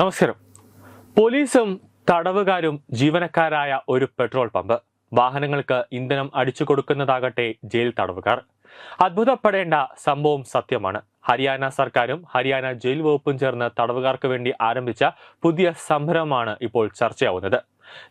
നമസ്കാരം. പോലീസും തടവുകാരും ജീവനക്കാരായ ഒരു പെട്രോൾ പമ്പ്. വാഹനങ്ങൾക്ക് ഇന്ധനം അടിച്ചു കൊടുക്കുന്നതാകട്ടെ ജയിൽ തടവുകാർ. അത്ഭുതപ്പെടേണ്ട സംഭവം സത്യമാണ്. ഹരിയാന സർക്കാരും ഹരിയാന ജയിൽ വകുപ്പും ചേർന്ന് തടവുകാർക്ക് വേണ്ടി ആരംഭിച്ച പുതിയ സംരംഭമാണ് ഇപ്പോൾ ചർച്ചയാവുന്നത്.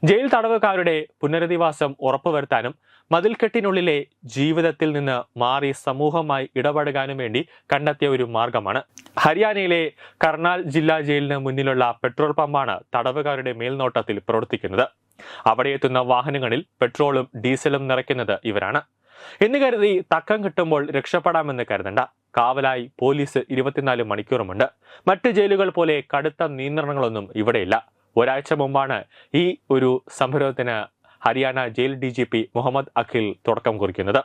ജയിൽ തടവുകാരുടെ പുനരധിവാസം ഉറപ്പുവരുത്താനും മതിൽക്കെട്ടിനുള്ളിലെ ജീവിതത്തിൽ നിന്ന് മാറി സമൂഹമായി ഇടപെടുകാനും വേണ്ടി കണ്ടെത്തിയ ഒരു മാർഗമാണ്. ഹരിയാനയിലെ കർണാൽ ജില്ലാ ജയിലിന് മുന്നിലുള്ള പെട്രോൾ പമ്പാണ് തടവുകാരുടെ മേൽനോട്ടത്തിൽ പ്രവർത്തിക്കുന്നത്. അവിടെ എത്തുന്ന വാഹനങ്ങളിൽ പെട്രോളും ഡീസലും നിറയ്ക്കുന്നത് ഇവരാണ്. എന്ന് കരുതി തക്കം കിട്ടുമ്പോൾ രക്ഷപ്പെടാമെന്ന് കരുതണ്ട. കാവലായി പോലീസ് ഇരുപത്തിനാല് മണിക്കൂറുമുണ്ട്. മറ്റ് ജയിലുകൾ പോലെ കടുത്ത നിയന്ത്രണങ്ങളൊന്നും ഇവിടെയില്ല. ഒരാഴ്ച മുമ്പാണ് ഈ ഒരു സംഭവത്തിന് Haryana jail D G P Muhammad Akhil തുടക്കം കുറിക്കുന്നത്.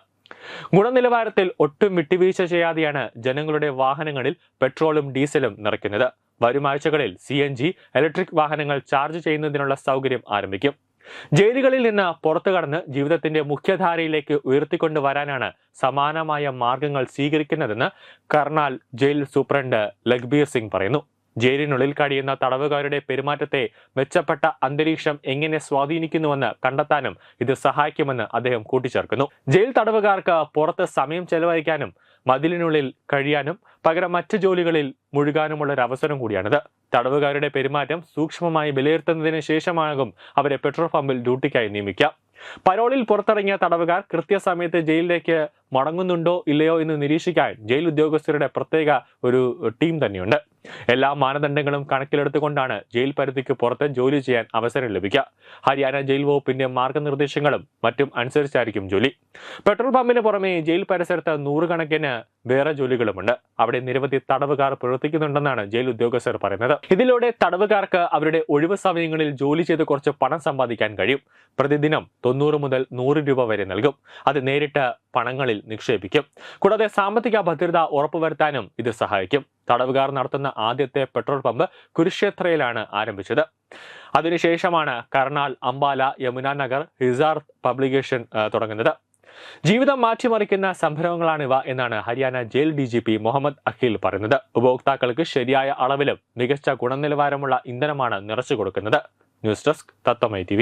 ഗുണനിലവാരത്തിൽ ഒട്ടും വിട്ടുവീഴ്ച ചെയ്യാതെയാണ് ജനങ്ങളുടെ വാഹനങ്ങളിൽ പെട്രോളും ഡീസലും നിറയ്ക്കുന്നത്. വരും ആഴ്ചകളിൽ സി എൻ ജി ഇലക്ട്രിക് വാഹനങ്ങൾ ചാർജ് ചെയ്യുന്നതിനുള്ള സൗകര്യം ആരംഭിക്കും. ജയിലുകളിൽ നിന്ന് പുറത്തു കടന്ന് ജീവിതത്തിന്റെ മുഖ്യധാരയിലേക്ക് ഉയർത്തിക്കൊണ്ടു വരാനാണ് സമാനമായ മാർഗങ്ങൾ സ്വീകരിക്കുന്നതെന്ന് കർണാൽ ജയിൽ സൂപ്രണ്ട് ലഖ്ബീർ സിംഗ് പറയുന്നു. ജയിലിനുള്ളിൽ കഴിയുന്ന തടവുകാരുടെ പെരുമാറ്റത്തെ മെച്ചപ്പെട്ട അന്തരീക്ഷം എങ്ങനെ സ്വാധീനിക്കുന്നുവെന്ന് കണ്ടെത്താനും ഇത് സഹായിക്കുമെന്ന് അദ്ദേഹം കൂട്ടിച്ചേർക്കുന്നു. ജയിൽ തടവുകാർക്ക് പുറത്ത് സമയം ചെലവഴിക്കാനും മതിലിനുള്ളിൽ കഴിയാനും പകരം മറ്റ് ജോലികളിൽ മുഴുകാനുമുള്ള ഒരു അവസരം കൂടിയാണിത്. തടവുകാരുടെ പെരുമാറ്റം സൂക്ഷ്മമായി വിലയിരുത്തുന്നതിന് ശേഷമാകും അവരെ പെട്രോൾ പമ്പിൽ ഡ്യൂട്ടിക്കായി നിയമിക്കുക പരോളിൽ പുറത്തിറങ്ങിയ തടവുകാർ കൃത്യസമയത്ത് ജയിലിലേക്ക് മടങ്ങുന്നുണ്ടോ ഇല്ലയോ എന്ന് നിരീക്ഷിക്കാൻ ജയിൽ ഉദ്യോഗസ്ഥരുടെ പ്രത്യേക ഒരു ടീം തന്നെയുണ്ട്. എല്ലാ മാനദണ്ഡങ്ങളും കണക്കിലെടുത്തുകൊണ്ടാണ് ജയിൽ പരിധിക്ക് പുറത്ത് ജോലി ചെയ്യാൻ അവസരം ലഭിക്കുക. ഹരിയാന ജയിൽ വകുപ്പിന്റെ മാർഗനിർദ്ദേശങ്ങളും മറ്റും അനുസരിച്ചായിരിക്കും ജോലി. പെട്രോൾ പമ്പിന് പുറമെ ജയിൽ പരിസരത്ത് നൂറുകണക്കിന് വേറെ ജോലികളുമുണ്ട്. അവിടെ നിരവധി തടവുകാർ പ്രവർത്തിക്കുന്നുണ്ടെന്നാണ് ജയിൽ ഉദ്യോഗസ്ഥർ പറയുന്നത്. ഇതിലൂടെ തടവുകാർക്ക് അവരുടെ ഒഴിവ് സമയങ്ങളിൽ ജോലി ചെയ്ത് കുറച്ച് പണം സമ്പാദിക്കാൻ കഴിയും. പ്രതിദിനം തൊണ്ണൂറ് മുതൽ നൂറ് രൂപ വരെ നൽകും. അത് നേരിട്ട് പണങ്ങളിൽ നിക്ഷേപിക്കും. കൂടാതെ സാമ്പത്തിക ഭദ്രത ഉറപ്പുവരുത്താനും ഇത് സഹായിക്കും. തടവുകാർ നടത്തുന്ന ആദ്യത്തെ പെട്രോൾ പമ്പ് കുരുക്ഷേത്രയിലാണ് ആരംഭിച്ചത്. അതിനുശേഷമാണ് കർണാൽ അംബാല യമുന നഗർ ഹിസാർ പബ്ലിക്കേഷൻ തുടങ്ങുന്നത്. ജീവിതം മാറ്റിമറിക്കുന്ന സംരംഭങ്ങളാണിവ എന്നാണ് Haryana jail D G P Muhammad Akhil പറയുന്നത്. ഉപഭോക്താക്കൾക്ക് ശരിയായ അളവിലും മികച്ച ഗുണനിലവാരമുള്ള ഇന്ധനമാണ് നിറച്ചു കൊടുക്കുന്നത്. News desk തത്തമൈ T